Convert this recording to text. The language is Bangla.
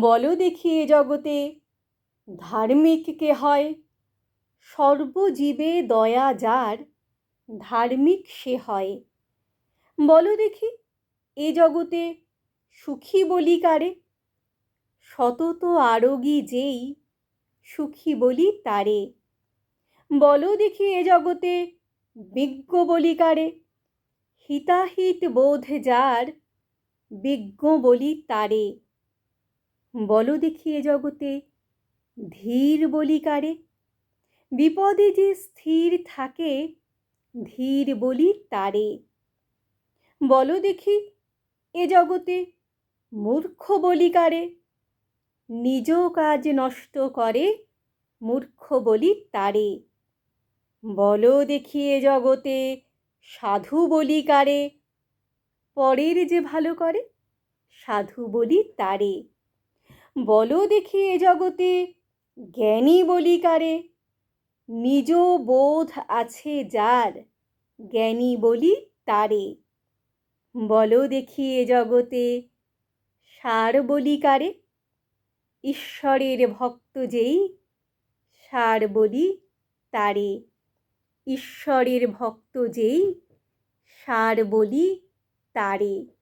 বলো দেখি এ জগতে, ধার্মিক কে হয়? সর্বজীবে দয়া যার, ধার্মিক সে হয়। বলো দেখি এ জগতে সুখী বলি কারে? সতত আরোগী যেই, সুখী বলি তারে। বলো দেখি এ জগতে বিজ্ঞ বলি কারে? হিতাহিত বোধ যার, বিজ্ঞ বলি তারে। বলো দেখি এ জগতে, ধীর বলি কারে? বিপদে যে স্থির থাকে, ধীর বলি তারে। বলো দেখি এ জগতে, মূর্খ বলি কারে? নিজ কাজ নষ্ট করে, মূর্খ বলি তারে। বলো দেখি এ জগতে, সাধু বলি কারে? পরের যে ভালো করে, সাধু বলি তারে। বলো দেখি এ জগতে, জ্ঞানী বলি কারে। নিজ বোধ আছে যার, জ্ঞানী বলি তারে। বলো দেখি এ জগতে, সার বলি কারে? ঈশ্বরের ভক্ত যেই, সার বলি তারে। ঈশ্বরের ভক্ত যেই, সার বলি তারে।